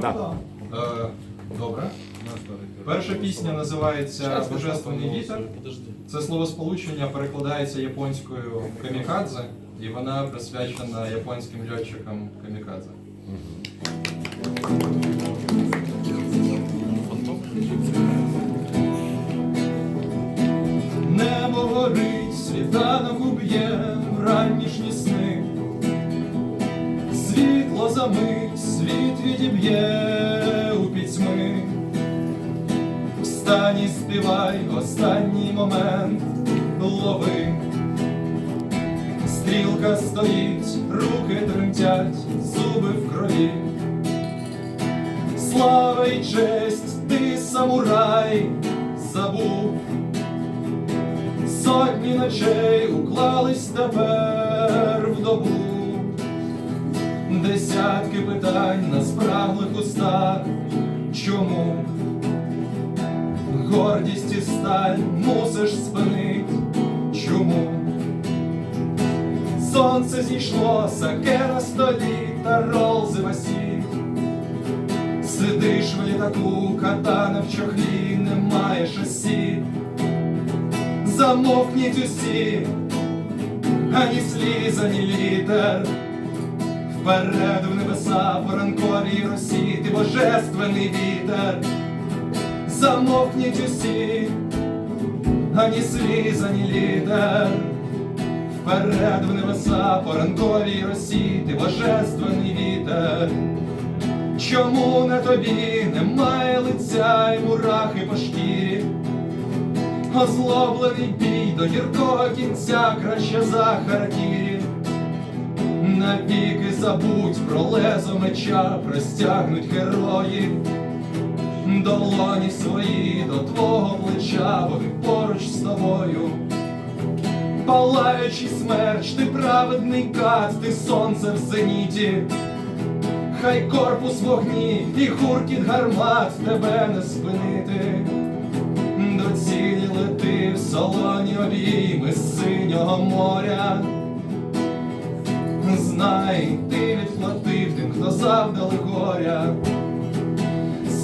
Да. Е, Добре. Перша пісня називається Божественний вітер. Це словосполучення перекладається японською камікадзе, і вона присвячена японським льотчикам камікадзе. Небо горить, світанок уб'є ранішні сни. Мить, світ відіб'є у пітьми. Встань і співай останній момент лови. Стрілка стоїть, руки тремтять, зуби в крові. Слава і честь, ти самурай забув. Сотні ночей уклались тепер в добу. Десятки питань на спраглих устах. Чому? Гордість і сталь мусиш спинить. Чому? Сонце зійшло, саке на столі та ролзи васі. Сидиш в літаку, катана в чохлі, немає шасі. Замовкніть усі, ані сліз, ані літер. Вперед в небеса по ранковій росі, ти божественний вітер. Замовкніть усі, ані сліз, ані літер. Вперед в небеса по ранковій росі, ти божественний вітер. Чому на тобі немає лиця й мурахи по шкірі? Озлоблений бій до гіркого кінця краще за харакірі. Навіки забудь про лезо меча, простягнуть герої. Долоні свої до твого плеча, вони поруч з тобою. Палаючий смерч, ти праведний кат, ти сонце в зеніті. Хай корпус вогні і гуркіт гармат тебе не спинити. До цілі лети в солоні обійми синього моря. Знай, ти відплатив тим, хто завдали горя.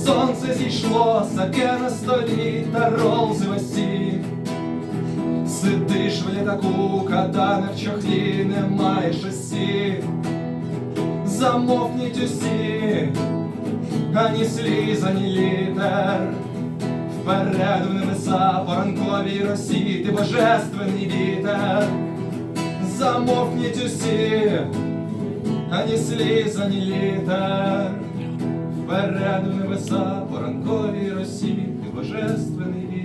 Сонце зійшло, саке на столі та ролзи осі. Сидиш в літаку, катана в чохлі, немає шасі. Замовкніть усі, ані сліз, ані літер. Вперед в небеса по ранковій росі, ти божественний вітер замовкніть усі, ані сліз, ані літер, вперед у небеса, поранковій росі, ти божественний.